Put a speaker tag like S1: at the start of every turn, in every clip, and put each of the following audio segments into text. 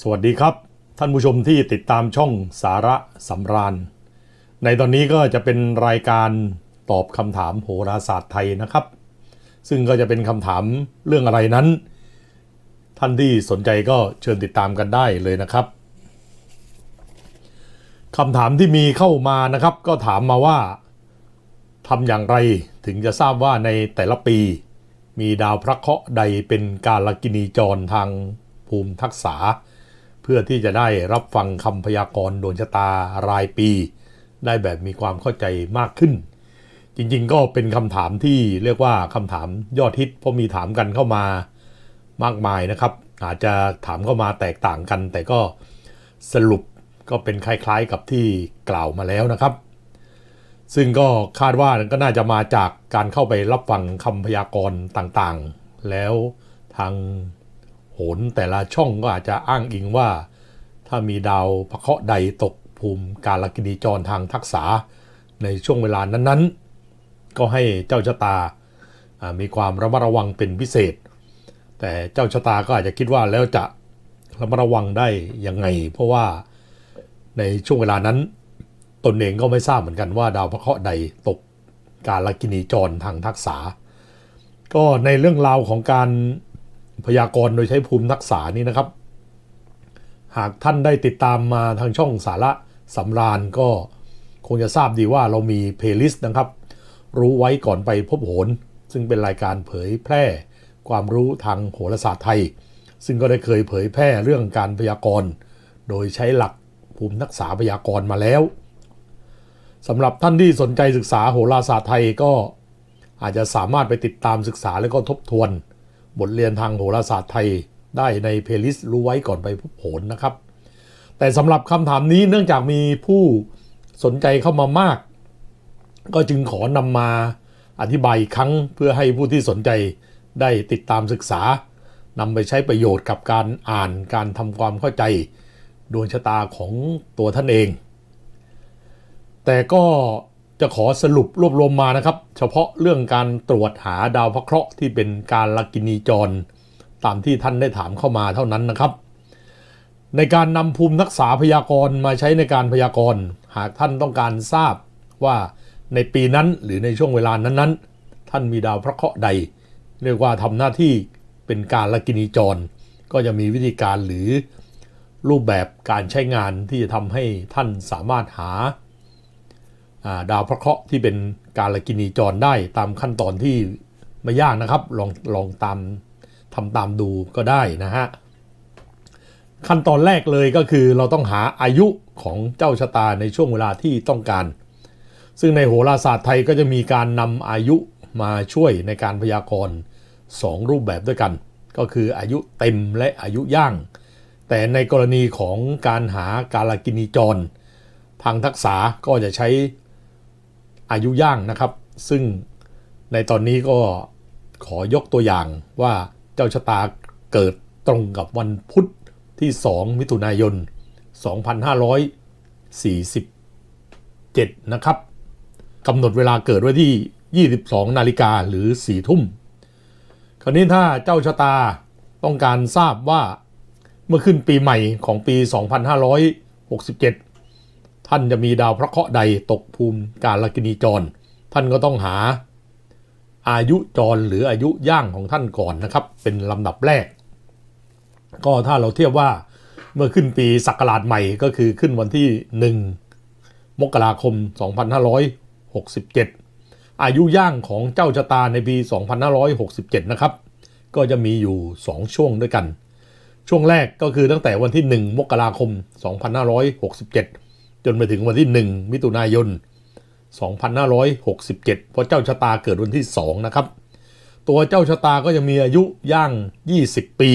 S1: สวัสดีครับ ท่านผู้ชมที่ติดตามช่องสาระสำราญ ในตอนนี้ก็จะเป็นรายการตอบคำถามโหราศาสตร์ไทยนะครับ ซึ่งก็จะเป็นคำถามเรื่องอะไรนั้น ท่านที่สนใจก็เชิญติดตามกันได้เลยนะครับคำถามที่มีเข้ามานะครับ ก็ถามมาว่าทำอย่างไรถึงจะทราบว่าในแต่ละปี มีดาวพระเคราะห์ใดเป็นการลกินีจรทางภูมิทักษะ เพื่อที่จะได้รับฟังคำพยากรณ์ดวงชะตารายปี ได้แบบมีความเข้าใจมากขึ้น จริงๆก็เป็นคำถามที่เรียกว่าคำถามยอดฮิตเพราะมีถามกันเข้ามามากมายนะครับ อาจจะถามเข้ามาแตกต่างกัน แต่ก็สรุปก็เป็นคล้ายๆกับที่กล่าวมาแล้วนะครับ ซึ่งก็คาดว่าก็น่าจะมาจากการเข้าไปรับฟังคำพยากรณ์ต่างๆ แล้วทาง โหนแต่ละช่องก็อาจจะอ้างอิงว่า ถ้ามีดาวพระเคราะห์ใดตกภูมิการลกินีจรทางทักษะในช่วงเวลานั้นๆ ก็ให้เจ้าชะตามีความระมัดระวังเป็นพิเศษ แต่เจ้าชะตาก็อาจจะคิดว่าแล้วจะระมัดระวังได้ยังไง เพราะว่าในช่วงเวลานั้น ตนเองก็ไม่ทราบเหมือนกันว่า ดาวพระเคราะห์ใดตกการลกินีจรทางทักษะก็ในเรื่องราวของการ พยากรณ์โดยใช้ภูมิทักษะนี้นะครับ หากท่านได้ติดตามมาทางช่องสาระสำราญก็คงจะทราบดีว่าเรามีเพลย์ลิสต์นะครับ รู้ไว้ก่อนไปพบโหน ซึ่งเป็นรายการเผยแพร่ความรู้ทางโหราศาสตร์ไทย ซึ่งก็ได้เคยเผยแพร่เรื่องการพยากรณ์ โดยใช้หลักภูมิทักษะพยากรณ์มาแล้วสำหรับท่านที่สนใจศึกษาโหราศาสตร์ไทยก็อาจจะสามารถไปติดตามศึกษาแล้วก็ทบทวน บทเรียนทางโหราศาสตร์ไทยได้ในเพลย์ลิสต์รู้ไว้ก่อนไปพบโหนนะครับ แต่สำหรับคำถามนี้เนื่องจากมีผู้สนใจเข้ามามาก ก็จึงขอนำมาอธิบายครั้งเพื่อให้ผู้ที่สนใจได้ติดตามศึกษานำไปใช้ประโยชน์กับการอ่านการทำความเข้าใจดวงชะตาของตัวท่านเอง แต่ก็ จะขอสรุปรวบรวมมานะครับ เฉพาะเรื่องการตรวจหาดาวพระเคราะห์ที่เป็นการลกินีจร ตามที่ท่านได้ถามเข้ามาเท่านั้นนะครับ ในการนำภูมิทักษะพยากรณ์มาใช้ในการพยากรณ์ หากท่านต้องการทราบว่าในปีนั้นหรือในช่วงเวลานั้นๆ ท่านมีดาวพระเคราะห์ใด เรียกว่าทำหน้าที่เป็นการลกินีจร ก็จะมีวิธีการหรือรูปแบบการใช้งานที่จะทำให้ท่านสามารถหา ดาวพระเคราะห์ที่เป็นการลกินีจรได้ตามขั้นตอนที่ไม่ยากนะครับ ลองลองตามทำตามดูก็ได้นะฮะ ขั้นตอนแรกเลยก็คือเราต้องหาอายุของเจ้าชะตาในช่วงเวลาที่ต้องการ ซึ่งในโหราศาสตร์ไทยก็จะมีการนำอายุมาช่วยในการพยากรณ์สองรูปแบบด้วยกัน ก็คืออายุเต็มและอายุย่าง แต่ในกรณีของการหาการลกินีจร ทางทักษะก็จะใช้ อายุย่างนะครับ ซึ่งในตอนนี้ก็ขอยกตัวอย่างว่าเจ้าชะตาเกิดตรงกับวันพุธที่ 2 มิถุนายน 2547 นะครับกำหนดเวลาเกิดไว้ที่ 22 นาฬิกาหรือ 4 ทุ่ม คราวนี้ถ้าเจ้าชะตาต้องการทราบว่าเมื่อขึ้นปีใหม่ของปี 2567 ท่านจะมีดาวพระเคราะห์ใดตกภูมิการลกินีจร ท่านก็ต้องหาอายุจรหรืออายุย่างของท่านก่อนนะครับ เป็นลำดับแรก ก็ถ้าเราเทียบว่าเมื่อขึ้นปีศักราชใหม่ก็คือขึ้นวันที่ 1 มกราคม 2567 อายุย่างของเจ้าชะตาในปี 2567 นะครับ ก็จะมีอยู่ 2 ช่วงด้วยกัน ช่วงแรกก็คือตั้งแต่วันที่ 1 มกราคม 2567 จนไปถึงวันที่ 1 มิถุนายน 2567 เพราะเจ้าชะตาเกิดวันที่ 2 นะครับ ตัวเจ้าชะตาก็จะมีอายุย่าง 20 ปี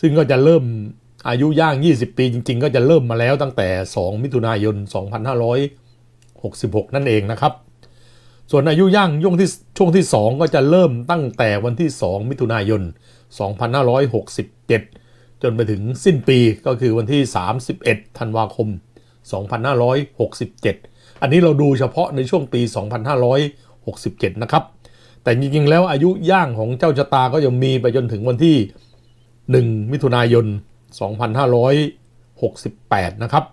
S1: ซึ่งก็จะเริ่มอายุย่าง 20 ปีจริง ๆ ก็จะเริ่มมาแล้วตั้งแต่ 2 มิถุนายน 2566 นั่นเองนะครับ ส่วนอายุย่างย่งที่ช่วงที่ 2 ก็จะเริ่มตั้งแต่วันที่ 2 มิถุนายน 2567 จนไปถึงสิ้นปีก็คือวันที่ 31 ธันวาคม 2567 2,567 อันนี้เราดูเฉพาะในช่วงปี 2567 นะครับ แต่จริงๆ แล้วอายุย่างของเจ้าชะตาก็ยังมีไปจนถึงวันที่ 1 มิถุนายน 2568 นะครับ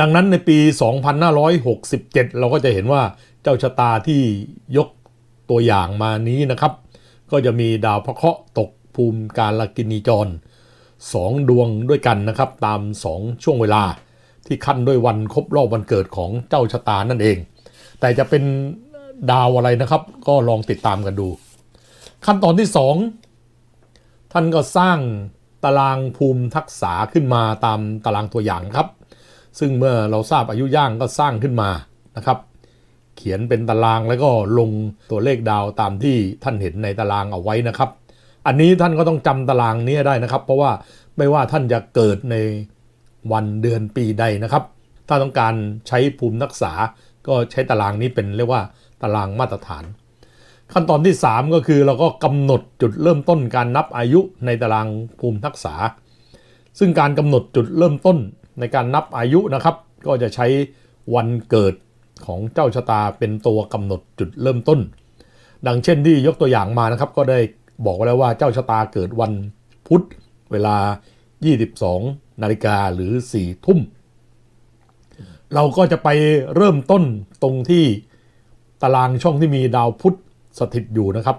S1: ดังนั้นในปี 2567 เราก็จะเห็นว่าเจ้าชะตาที่ยกตัวอย่างมานี้นะครับ ก็จะมีดาวพระเคราะห์ตกภูมิการลกินีจรสองดวงด้วยกันนะครับ ตามสองช่วงเวลา ที่ขั้นด้วยวันครบรอบวันเกิดของเจ้าชะตานั่นเอง แต่จะเป็นดาวอะไรนะครับ ก็ลองติดตามกันดู ขั้นตอนที่สองท่านก็สร้างตารางภูมิทักษะขึ้นมาตามตารางตัวอย่างครับ ซึ่งเมื่อเราทราบอายุย่างก็สร้างขึ้นมานะครับ เขียนเป็นตารางแล้วก็ลงตัวเลขดาวตามที่ท่านเห็นในตารางเอาไว้นะครับ อันนี้ท่านก็ต้องจำตารางนี้ได้นะครับ เพราะว่าไม่ว่าท่านจะเกิดใน วันเดือนปีใดนะครับ ถ้าต้องการใช้ภูมิทักษะก็ใช้ตารางนี้เป็นเรียกว่าตารางมาตรฐาน ขั้นตอนที่ 3 ก็คือเราก็กำหนดจุดเริ่มต้นการนับอายุในตารางภูมิทักษะซึ่งการกำหนดจุดเริ่มต้นในการนับอายุนะครับ ก็จะใช้วันเกิดของเจ้าชะตาเป็นตัวกำหนดจุดเริ่มต้น ดังเช่นที่ยกตัวอย่างมานะครับ ก็ได้บอกไว้แล้วว่าเจ้าชะตาเกิดวันพุธเวลา 22 นาฬิกาหรือ4ทุ่ม เราก็จะไปเริ่มต้นตรงที่ตารางช่องที่มีดาวพุธสถิตอยู่นะครับ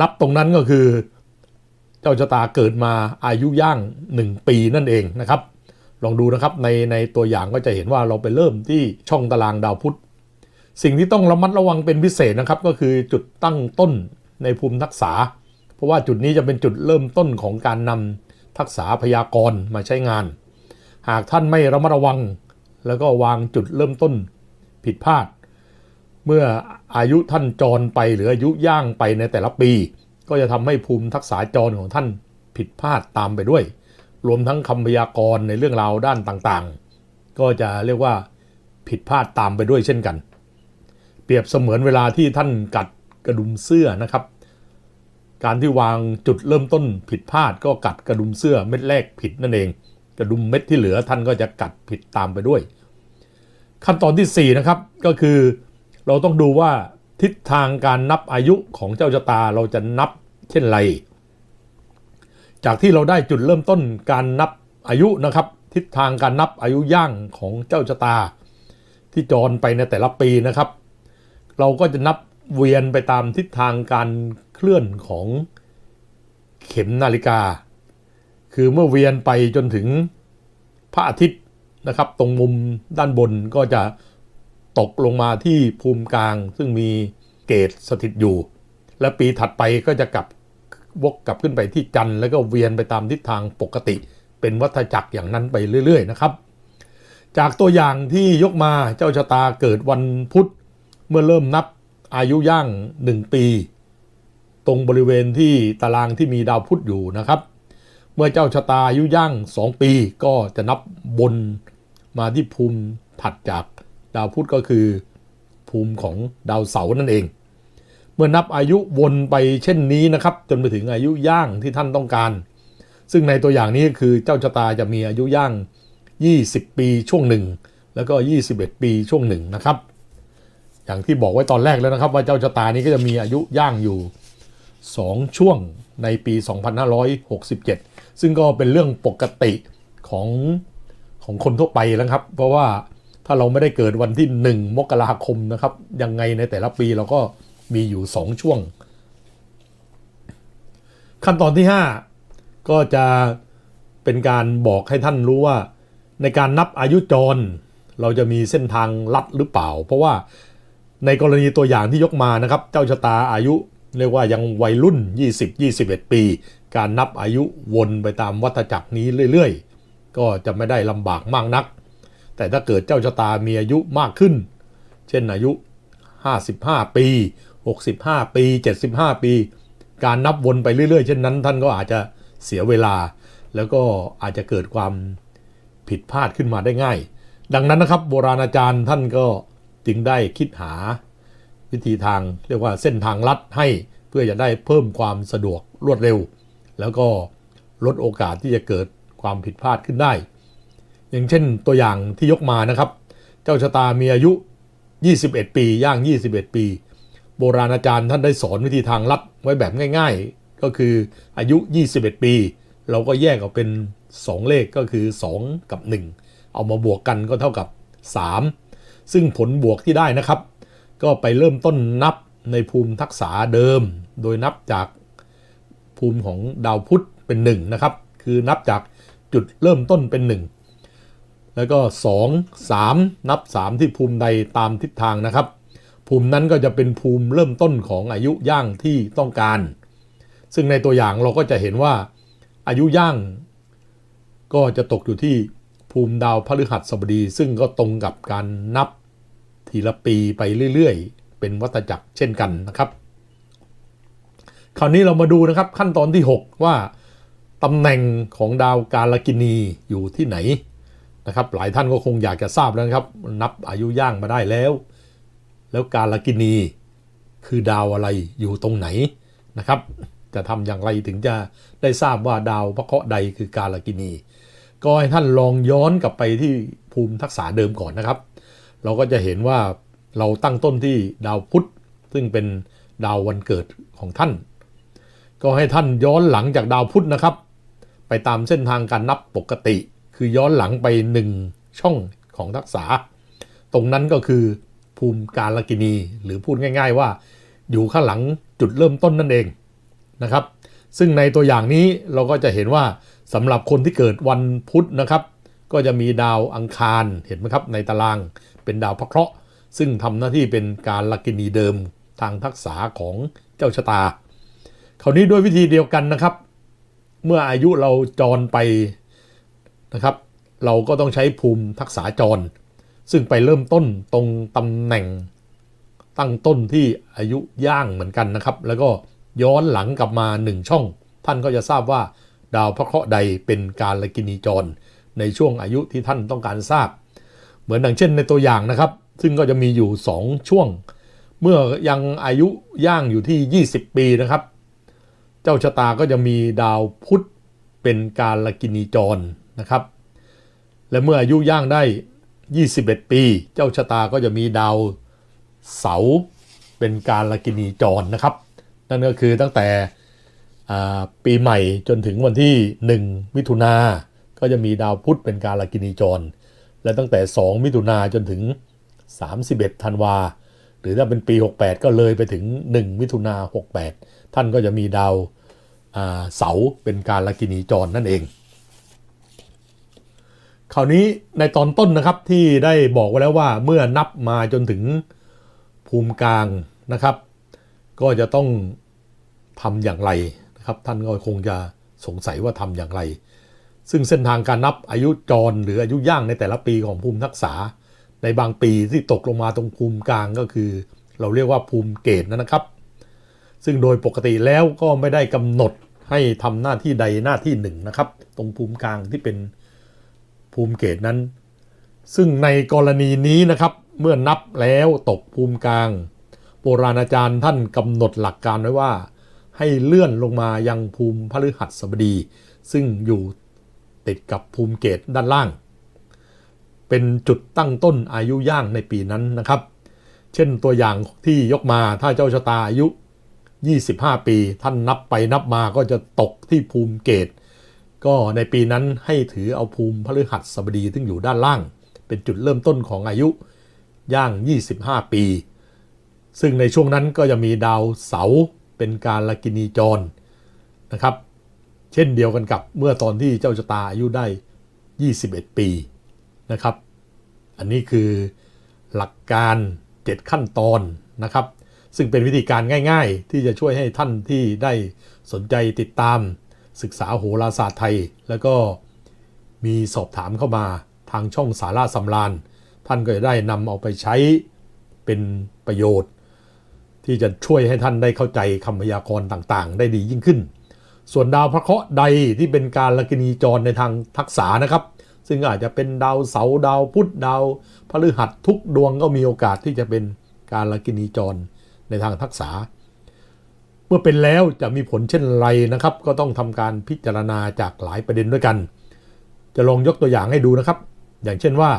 S1: นับตรงนั้นก็คือ เจ้าชะตาเกิดมาอายุย่าง 1 ปีนั่นเองนะครับ ลองดูนะครับในในตัวอย่างก็จะเห็นว่าเราไปเริ่มที่ช่องตารางดาวพุธสิ่งที่ต้องระมัดระวังเป็นพิเศษนะครับ ก็คือจุดตั้งต้นในภูมิทักษะเพราะว่าจุดนี้จะเป็นจุดเริ่มต้นของการนำ ทักษะพยากรณ์มาใช้งาน หากท่านไม่ระมัดระวัง แล้วก็วางจุดเริ่มต้นผิดพลาด เมื่ออายุท่านจรไปหรืออายุย่างไปในแต่ละปี ก็จะทำให้ภูมิทักษะจรของท่านผิดพลาดตามไปด้วย รวมทั้งคำพยากรณ์ในเรื่องราวด้านต่างๆ ก็จะเรียกว่าผิดพลาดตามไปด้วยเช่นกัน เปรียบเสมือนเวลาที่ท่านกัดกระดุมเสื้อนะครับ การที่วางจุดเริ่มต้นผิดพลาดก็กัดกระดุมเสื้อเม็ดแรกผิดนั่นเอง กระดุมเม็ดที่เหลือท่านก็จะกัดผิดตามไปด้วย ขั้นตอนที่ 4 นะครับก็คือเราต้องดูว่าทิศทางการนับอายุของเจ้าชะตาเราจะนับเช่นไร จากที่เราได้จุดเริ่มต้นการนับอายุนะครับ ทิศทางการนับอายุย่างของเจ้าชะตา ที่จรไปในแต่ละปีนะครับ เราก็จะนับ เวียนไปตามทิศทางการเคลื่อนของเข็มนาฬิกา คือเมื่อเวียนไปจนถึงพระอาทิตย์นะครับ ตรงมุมด้านบนก็จะตกลงมาที่ภูมิกลาง ซึ่งมีเกตสถิตอยู่ และปีถัดไปก็จะกลับวกกลับขึ้นไปที่จันทร์แล้วก็เวียนไปตามทิศทางปกติ เป็นวัฏจักรอย่างนั้นไปเรื่อย ๆ นะครับ จากตัวอย่างที่ยกมาเจ้าชะตาเกิดวันพุธเมื่อเริ่มนับ อายุย่าง 1 ปี ตรงบริเวณที่ตารางที่มีดาวพุธอยู่นะครับ เมื่อเจ้าชะตาอายุย่าง 2 ปีก็จะนับบนมาที่ภูมิถัดจากดาวพุธก็คือ ภูมิของดาวเสาร์นั่นเอง เมื่อนับอายุวนไปเช่นนี้นะครับ จนไปถึงอายุย่างที่ท่านต้องการ ซึ่งในตัวอย่างนี้คือเจ้าชะตาจะมีอายุย่าง 20 ปีช่วงหนึ่งแล้วก็ 21 ปีช่วงหนึ่งนะครับ อย่างที่บอกไว้ตอนแรกแล้วนะครับ ว่าเจ้าชะตานี้ก็จะมีอายุย่างอยู่ 2 ช่วงในปี 2567 ซึ่งก็เป็นเรื่องปกติของของคนทั่วไปแล้วครับ เพราะว่าถ้าเราไม่ได้เกิดวันที่ 1 มกราคมนะครับ ยังไงในแต่ละปีเราก็มีอยู่ 2 ช่วง ขั้นตอนที่ 5 ก็จะเป็นการบอกให้ท่านรู้ว่า ในการนับอายุจร เราจะมีเส้นทางลัดหรือเปล่า เพราะว่า ในกรณีตัวอย่างที่ยกมานะครับ เจ้าชะตาอายุเรียกว่ายังวัยรุ่น 20-21 ปี การนับอายุวนไปตามวัฏจักรนี้เรื่อยๆ ก็จะไม่ได้ลำบากมากนัก แต่ถ้าเกิดเจ้าชะตามีอายุมากขึ้น เช่นอายุ 55 ปี 65 ปี 75 ปี การนับวนไปเรื่อยๆ เช่นนั้น ท่านก็อาจจะเสียเวลา แล้วก็อาจจะเกิดความผิดพลาดขึ้นมาได้ง่าย ดังนั้นนะครับ โบราณอาจารย์ท่านก็ จึงได้คิดหาวิธีทางเรียกว่าเส้นทางลัดให้เพื่อจะได้เพิ่มความสะดวกรวดเร็ว แล้วก็ลดโอกาสที่จะเกิดความผิดพลาดขึ้นได้ อย่างเช่นตัวอย่างที่ยกมานะครับ เจ้าชะตามีอายุ 21 ปีย่าง 21 ปี โบราณอาจารย์ท่านได้สอนวิธีทางลัดไว้แบบง่าย ๆ ก็คืออายุ 21 ปี เราก็แยกออกเป็น 2 เลขก็คือ 2 กับ 1 เอามาบวกกันก็เท่ากับ 3 ซึ่งผลบวกที่ได้นะครับ ก็ไปเริ่มต้นนับในภูมิทักษะเดิม โดยนับจากภูมิของดาวพุธเป็น1นะครับ คือนับจากจุดเริ่มต้นเป็น 1 แล้วก็ 2 3 นับ 3 ที่ภูมิใดตามทิศทางนะครับ ภูมินั้นก็จะเป็นภูมิเริ่มต้นของอายุย่างที่ต้องการ ซึ่งในตัวอย่างเราก็จะเห็นว่าอายุย่างก็จะตกอยู่ที่ ภูมิดาวพฤหัสบดี ซึ่งก็ตรงกับการนับทีละปีไปเรื่อยๆ เป็นวัฏจักรเช่นกันนะครับ คราวนี้เรามาดูนะครับขั้นตอนที่ 6 ว่าตำแหน่งของดาวกาลกินีอยู่ที่ไหนนะครับหลายท่านก็คงอยากจะทราบแล้วนะครับ นับอายุย่างมาได้แล้ว แล้วกาลกินีคือดาวอะไรอยู่ตรงไหนนะครับ จะทำอย่างไรถึงจะได้ทราบว่าดาวพระเคราะห์ใดคือกาลกินี ก็ให้ท่านลองย้อนกลับไปที่ภูมิทักษะเดิมก่อนนะครับ เราก็จะเห็นว่าเราตั้งต้นที่ดาวพุธซึ่งเป็นดาววันเกิดของท่าน ก็ให้ท่านย้อนหลังจากดาวพุธนะครับ ไปตามเส้นทางการนับปกติ คือย้อนหลังไปหนึ่งช่องของทักษะตรงนั้นก็คือภูมิการลกินี หรือพูดง่าย ๆ ว่า อยู่ข้างหลังจุดเริ่มต้นนั่นเองนะครับ ซึ่งในตัวอย่างนี้เราก็จะเห็นว่า สำหรับคนที่เกิดวันพุธนะครับ ก็จะมีดาวอังคารเห็นไหมครับ ในตารางเป็นดาวพระเคราะห์ซึ่งทำหน้าที่เป็นการลักินีเดิมทางทักษะของเจ้าชะตา คราวนี้ด้วยวิธีเดียวกันนะครับ เมื่ออายุเราจรไปนะครับ เราก็ต้องใช้ภูมิทักษะจร ซึ่งไปเริ่มต้นตรงตำแหน่งตั้งต้นที่อายุย่างเหมือนกันนะครับ แล้วก็ย้อนหลังกลับมา 1 ช่อง ท่านก็จะทราบว่า ดาวพระเคราะห์ใดเป็นการลกินีจร ในช่วงอายุที่ท่านต้องการทราบ เหมือนดังเช่นในตัวอย่างนะครับ ซึ่งก็จะมีอยู่ 2 ช่วง เมื่อยังอายุย่างอยู่ที่ 20 ปีนะครับ เจ้าชะตาก็จะมีดาวพุธเป็นการลกินีจรนะครับ และเมื่ออายุย่างได้ 21 ปี เจ้าชะตาก็จะมีดาวเสาเป็นการลกินีจรนะครับ นั่นก็คือตั้งแต่ ปีใหม่จนถึงวันที่ 1 มิถุนาก็จะมีดาวพุธเป็นการลกินีจร และตั้งแต่ 2 มิถุนาจนถึง 31 ธันวา หรือถ้าเป็นปี 68 ก็เลยไปถึง 1 มิถุนา68 ท่านก็จะมีดาวเสาเป็นการลกินีจรนั่นเอง คราวนี้ในตอนต้นนะครับที่ได้บอกไว้แล้วว่าเมื่อนับมาจนถึงภูมิกลางนะครับ ก็จะต้องทำอย่างไร นะครับท่านก็คงจะสงสัยว่าทำอย่างไร ซึ่งเส้นทางการนับอายุจรหรืออายุย่างในแต่ละปีของภูมิทักษะในบางปีที่ตกลงมาตรงภูมิกลางก็คือ เราเรียกว่าภูมิเกตนะครับ ซึ่งโดยปกติแล้วก็ไม่ได้กำหนดให้ทำหน้าที่ใดหน้าที่หนึ่งนะครับ ตรงภูมิกลางที่เป็นภูมิเกตนั้น ซึ่งในกรณีนี้นะครับเมื่อนับแล้วตกภูมิกลาง โบราณอาจารย์ท่านกำหนดหลักการไว้ว่า ให้เลื่อนลงมายังภูมิพฤหัสบดี ซึ่งอยู่ติดกับภูมิเกตด้านล่าง เป็นจุดตั้งต้นอายุย่างในปีนั้นนะครับ เช่นตัวอย่างที่ยกมาถ้าเจ้าชะตาอายุ 25 ปี ท่านนับไปนับมาก็จะตกที่ภูมิเกต ก็ในปีนั้นให้ถือเอาภูมิพฤหัสบดีซึ่งอยู่ด้านล่าง เป็นจุดเริ่มต้นของอายุย่าง 25 ปี ซึ่งในช่วงนั้นก็จะมีดาวเสาร์ เป็นการลกินีจรนะครับ เช่นเดียวกันกับเมื่อตอนที่เจ้าชะตาอายุได้ 21 ปีนะครับ อันนี้คือหลักการ 7 ขั้นตอนนะครับ ซึ่งเป็นวิธีการง่ายๆ ที่จะช่วยให้ท่านที่ได้สนใจติดตามศึกษาโหราศาสตร์ไทย แล้วก็มีสอบถามเข้ามาทางช่องสาราสำราน ท่านก็จะได้นำเอาไปใช้เป็นประโยชน์ ที่จะช่วยให้ท่านได้เข้าใจคำพยากรณ์ต่างๆ ได้ดียิ่งขึ้น ส่วนดาวพระเคราะห์ใดที่เป็นการลกินีจรในทางทักษะนะครับ ซึ่งอาจจะเป็นดาวเสาร์ดาวพุธดาวพฤหัสทุกดวงก็มีโอกาสที่จะเป็นการลกินีจรในทางทักษะเมื่อเป็นแล้วจะมีผลเช่นไรนะครับ ก็ต้องทำการพิจารณาจากหลายประเด็นด้วยกัน จะลองยกตัวอย่างให้ดูนะครับ อย่างเช่นว่า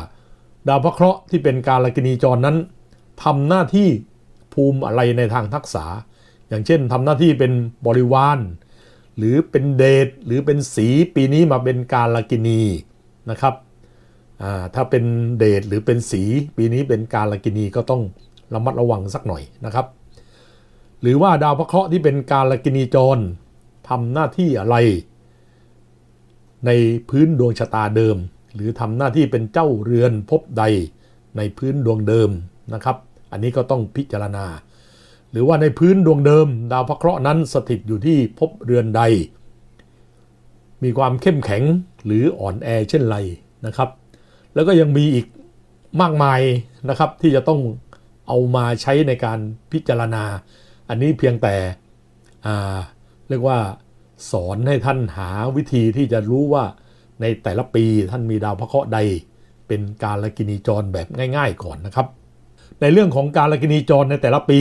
S1: ดาวพระเคราะห์ที่เป็นการลกินีจรนั้นทำหน้าที่ ภูมิอะไรในทางทักษะ อย่างเช่นทำหน้าที่เป็นบริวารหรือเป็นเดชหรือเป็นสีปีนี้มาเป็นการลกินีนะครับถ้าเป็นเดชหรือเป็นสีปีนี้เป็นการลกินีก็ต้องระมัดระวังสักหน่อยนะครับ หรือว่าดาวพระเคราะห์ที่เป็นการลกินีจรทำหน้าที่อะไร ในพื้นดวงชะตาเดิม หรือทำหน้าที่เป็นเจ้าเรือนภพใดในพื้นดวงเดิมนะครับ อันนี้ก็ต้องพิจารณา หรือว่าในพื้นดวงเดิม ดาวพระเคราะห์นั้นสถิตอยู่ที่ภพเรือนใด มีความเข้มแข็งหรืออ่อนแอเช่นไรนะครับ แล้วก็ยังมีอีกมากมายนะครับที่จะต้องเอามาใช้ในการพิจารณา อันนี้เพียงแต่เรียกว่าสอนให้ท่านหาวิธีที่จะรู้ว่าในแต่ละปีท่านมีดาวพระเคราะห์ใด เป็นการละกินีจรแบบง่าย ๆ ก่อนนะครับ ในเรื่องของการละกินีจรในแต่ละปี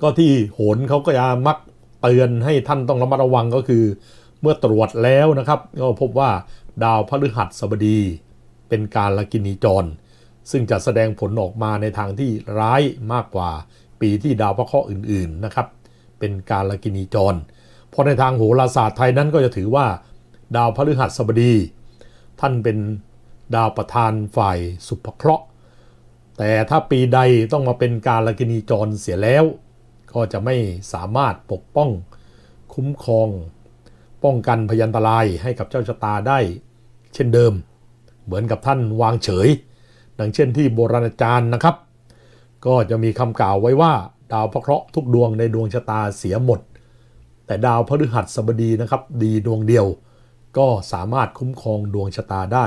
S1: ก็ที่โหนเขาก็จะมักเตือนให้ท่านต้องระมัดระวังก็คือ เมื่อตรวจแล้วนะครับก็พบว่าดาวพฤหัสบดีเป็นการละกินีจร ซึ่งจะแสดงผลออกมาในทางที่ร้ายมากกว่าปีที่ดาวพระเคราะห์อื่นๆนะครับ เป็นการละกินีจร เพราะในทางโหราศาสตร์ไทยนั้นก็จะถือว่า ดาวพฤหัสบดี ท่านเป็นดาวประธานฝ่ายสุภเคราะห์ แต่ถ้าปีใดต้องมาเป็นการลกินีจรเสียแล้ว ก็จะไม่สามารถปกป้องคุ้มครอง ป้องกันพยันตรายให้กับเจ้าชะตาได้ เช่นเดิม เหมือนกับท่านวางเฉย ดังเช่นที่โบราณอาจารย์นะครับ ก็จะมีคำกล่าวไว้ว่าดาวพระเคราะห์ทุกดวงในดวงชะตาเสียหมด แต่ดาวพฤหัสบดีนะครับ ดีดวงเดียว ก็สามารถคุ้มครองดวงชะตาได้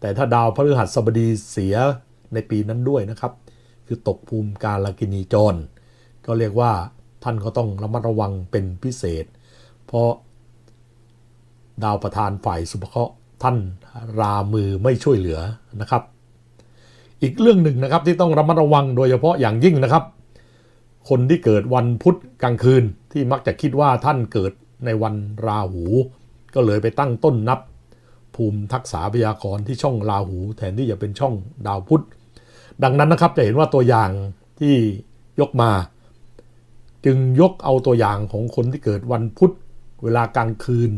S1: แต่ถ้าดาวพฤหัสบดีเสีย ในปีนั้นด้วยนะครับ คือตกภูมิการลกินีจร ก็เรียกว่าท่านก็ต้องระมัดระวังเป็นพิเศษ เพราะดาวประธานฝ่ายสุภเคราะห์ท่านรามือไม่ช่วยเหลือนะครับ อีกเรื่องหนึ่งนะครับที่ต้องระมัดระวังโดยเฉพาะอย่างยิ่งนะครับ คนที่เกิดวันพุธกลางคืนที่มักจะคิดว่าท่านเกิดในวันราหู ก็เลยไปตั้งต้นนับ ภูมิทักษะพยากรณ์ที่ช่องราหู แทนที่จะเป็นช่องดาวพุธ ดังนั้นนะครับจะเห็นว่าตัวอย่างที่ยกมา จึงยกเอาตัวอย่างของคนที่เกิดวันพุธเวลากลางคืน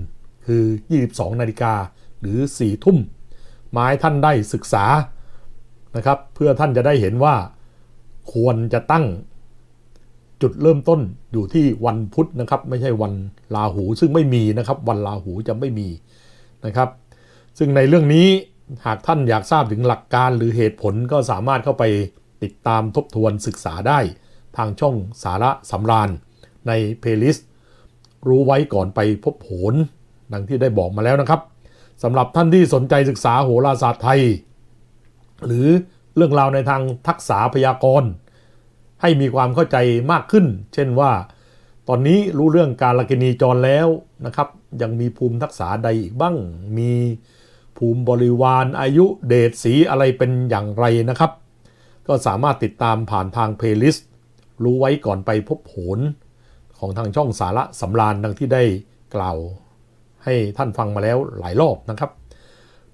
S1: คือ 22 นาฬิกาหรือ 4 ทุ่มมาให้ท่านได้ศึกษานะครับ เพื่อท่านจะได้เห็นว่าควรจะตั้งจุดเริ่มต้นอยู่ที่วันพุธนะครับ ไม่ใช่วันลาหูซึ่งไม่มีนะครับ วันลาหูจะไม่มีนะครับ ซึ่งในเรื่องนี้ หากท่านอยากทราบถึงหลักการหรือเหตุผลก็สามารถเข้าไปติดตามทบทวนศึกษาได้ ทางช่องสาระสำราญ ในเพลย์ลิสต์รู้ไว้ก่อนไปพบโหนดังที่ได้บอกมาแล้วนะครับสำหรับท่านที่สนใจศึกษาโหราศาสตร์ไทย หรือเรื่องราวในทางทักษะพยากรณ์ ให้มีความเข้าใจมากขึ้น เช่นว่า ตอนนี้รู้เรื่องการลกินีจรแล้วนะครับ ยังมีภูมิทักษะใดอีกบ้างมี ภูมิบริวารอายุเดชสีอะไรเป็นอย่างไรนะครับ ก็สามารถติดตามผ่านทางเพลย์ลิสต์รู้ไว้ก่อนไปพบโหนของทางช่องสาระสำราญดังที่ได้กล่าว ให้ท่านฟังมาแล้วหลายรอบนะครับ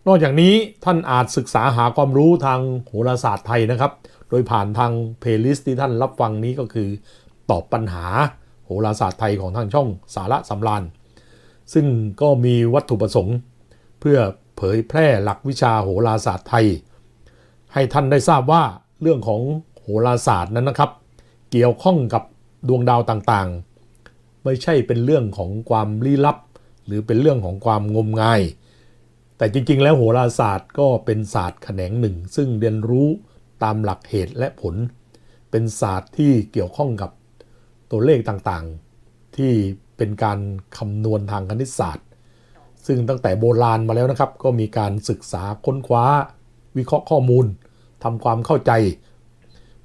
S1: นอกจากนี้ท่านอาจศึกษาหาความรู้ทางโหราศาสตร์ไทยนะครับ โดยผ่านทางเพลย์ลิสต์ที่ท่านรับฟังนี้ก็คือตอบปัญหาโหราศาสตร์ไทยของทางช่องสาระสำราญซึ่งก็มีวัตถุประสงค์ เพื่อ เผยแพร่หลักวิชาโหราศาสตร์ไทย ให้ท่านได้ทราบว่าเรื่องของโหราศาสตร์นั้นนะครับ เกี่ยวข้องกับดวงดาวต่างๆ ไม่ใช่เป็นเรื่องของความลี้ลับ หรือเป็นเรื่องของความงมงาย แต่จริงๆ แล้วโหราศาสตร์ก็เป็นศาสตร์แขนงหนึ่ง ซึ่งเรียนรู้ตามหลักเหตุและผล เป็นศาสตร์ที่เกี่ยวข้องกับตัวเลขต่างๆ ที่เป็นการคำนวณทางคณิตศาสตร์ ซึ่งตั้งแต่โบราณมาแล้วนะครับ ก็มีการศึกษาค้นคว้า วิเคราะห์ข้อมูลทำความเข้าใจ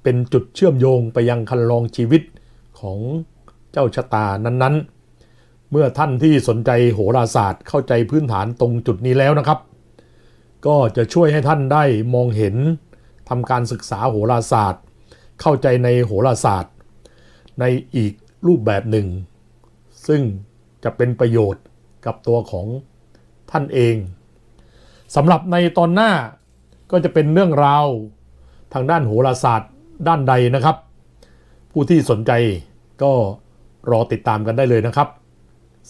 S1: เป็นจุดเชื่อมโยงไปยังคันลองชีวิตของเจ้าชะตานั้นๆ เมื่อท่านที่สนใจโหราศาสตร์เข้าใจพื้นฐานตรงจุดนี้แล้วนะครับ ก็จะช่วยให้ท่านได้มองเห็นทำการศึกษาโหราศาสตร์ เข้าใจในโหราศาสตร์ ในอีกรูปแบบหนึ่ง ซึ่งจะเป็นประโยชน์กับตัวของ ท่านเองสำหรับในตอนหน้าก็จะเป็นเรื่องราวทางด้านโหราศาสตร์ด้านใดนะครับ ผู้ที่สนใจก็รอติดตามกันได้เลยนะครับ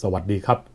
S1: สวัสดีครับ